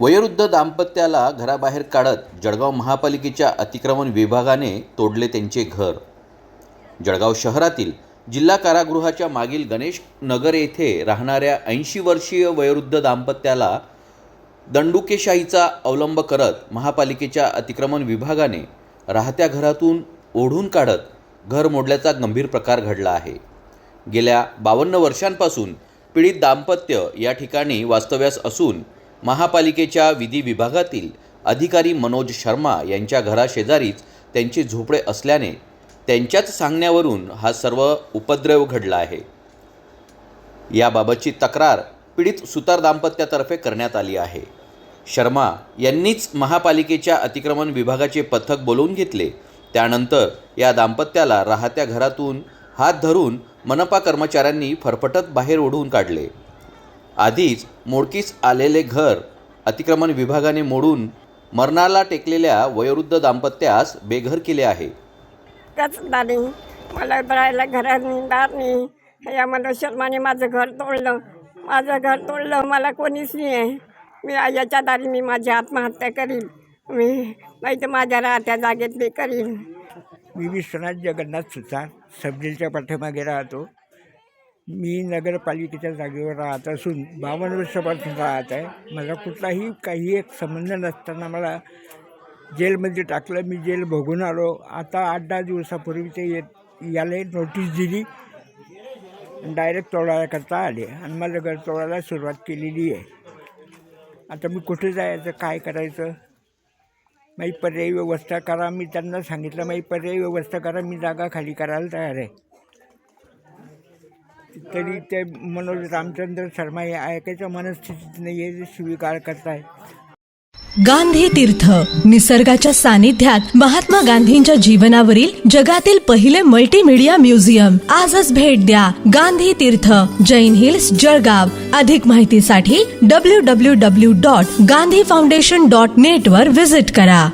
वयोवृद्ध दाम्पत्याला घराबाहेर काढत जळगाव महापालिकेच्या अतिक्रमण विभागाने तोडले त्यांचे घर. जळगाव शहरातील जिल्हा कारागृहाच्या मागील गणेश नगर येथे राहणाऱ्या ऐंशी वर्षीय वयोवृद्ध दाम्पत्याला दंडुकेशाहीचा अवलंब करत महापालिकेच्या अतिक्रमण विभागाने राहत्या घरातून ओढून काढत घर मोडल्याचा गंभीर प्रकार घडला आहे. गेल्या बावन्न वर्षांपासून पीडित दाम्पत्य या ठिकाणी वास्तव्यास असून महापालिकेच्या विधी विभागातील अधिकारी मनोज शर्मा यांच्या घराशेजारीच त्यांचे झोपडे असल्याने त्यांच्याच सांगण्यावरून हा सर्व उपद्रव घडला आहे. याबाबतची तक्रार पीडित सुतार दाम्पत्यातर्फे करण्यात आली आहे. शर्मा यांनीच महापालिकेच्या अतिक्रमण विभागाचे पथक बोलवून घेतले. त्यानंतर या दाम्पत्याला राहत्या घरातून हात धरून मनपा कर्मचाऱ्यांनी फरफटत बाहेर ओढून काढले. आधीच मोडकीस आलेले घर अतिक्रमण विभागाने मोडून मरणाला टेकलेल्या वयोवृद्ध दाम्पत्यास बेघर केले आहे. कच मला राहायला घरात नाही. दार नाही या माझं घर तोडलं. माझं घर तोडलं मला कोणीच नाही आहे. मी याच्या दारी मी माझी आत्महत्या करीन. मी नाही तर माझ्या राहत्या जागेत मी करीन. मी विश्वनाथ जगन्नाथ सुतार सबजेलच्या पाठीमागे राहतो. मी नगरपालिकेच्या जागेवर राहत असून बावन्न वर्षापासून राहत आहे. मला कुठलाही काही एक संबंध नसताना मला जेलमध्ये टाकलं. मी जेल भोगून आलो. आता आठ दहा दिवसापूर्वी ते येत याला नोटीस दिली. डायरेक्ट तोडायकरता आले. आणि माझं घर तोडायला सुरुवात केलेली आहे. आता मी कुठे जायचं? काय करायचं? माझी पर्यायी व्यवस्था करा. मी त्यांना सांगितलं माझी पर्यायी व्यवस्था करा. मी जागा खाली करायला तयार आहे. तरी ते मनोज रामचंद्र शर्मा हे ऐकायच्या मनस्थितीत नाही आहे स्वीकार करताय. गांधी तीर्थ निसर्गाच्या सानिध्यात महात्मा गांधींच्या जीवनावरील जगातील पहिले मल्टीमीडिया म्युझियम आजच भेट द्या गांधी तीर्थ जैन हिल्स जळगाव. अधिक माहितीसाठी W W W dot Gandhi foundation dot net वर विजिट करा.